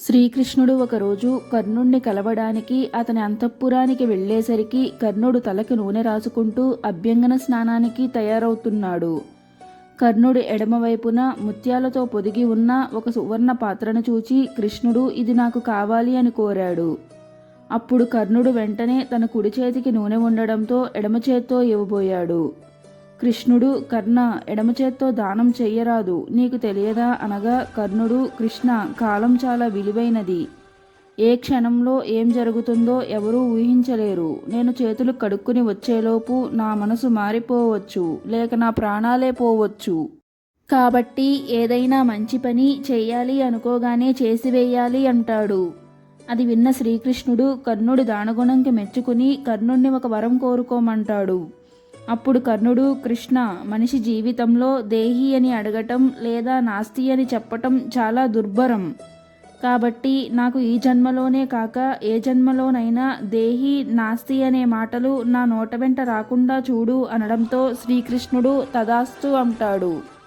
శ్రీకృష్ణుడు ఒకరోజు కర్ణుణ్ణి కలవడానికి అతని అంతఃపురానికి వెళ్ళేసరికి కర్ణుడు తలకి నూనె రాసుకుంటూ అభ్యంగన స్నానానికి తయారవుతున్నాడు. కర్ణుడి ఎడమవైపున ముత్యాలతో పొదిగి ఉన్న ఒక సువర్ణ పాత్రను చూచి కృష్ణుడు ఇది నాకు కావాలి అని కోరాడు. అప్పుడు కర్ణుడు వెంటనే తన కుడి చేతికి నూనె ఉండడంతో ఎడమ చేత్తో ఇవ్వబోయాడు కృష్ణుడు కర్ణ ఎడమ చేత్తో దానం చెయ్యరాదు. నీకు తెలియదా అనగా కర్ణుడు కృష్ణ కాలం చాలా విలువైనది. ఏ క్షణంలో ఏం జరుగుతుందో ఎవరూ ఊహించలేరు. నేను చేతులు కడుక్కుని వచ్చేలోపు నా మనసు మారిపోవచ్చు లేక నా ప్రాణాలే పోవచ్చు. కాబట్టి ఏదైనా మంచి పని చేయాలి అనుకోగానే చేసివేయాలి అంటాడు. అది విన్న శ్రీకృష్ణుడు కర్ణుడి దానగుణంకి మెచ్చుకుని కర్ణుడిని ఒక వరం కోరుకోమంటాడు. అప్పుడు కర్ణుడు కృష్ణ మనిషి జీవితంలో దేహి అని అడగటం లేదా నాస్తి అని చెప్పటం చాలా దుర్భరం. కాబట్టి నాకు ఈ జన్మలోనే కాక ఏ జన్మలోనైనా దేహి నాస్తి అనే మాటలు నా నోట వెంట రాకుండా చూడు అనడంతో శ్రీకృష్ణుడు తదాస్తు అంటాడు.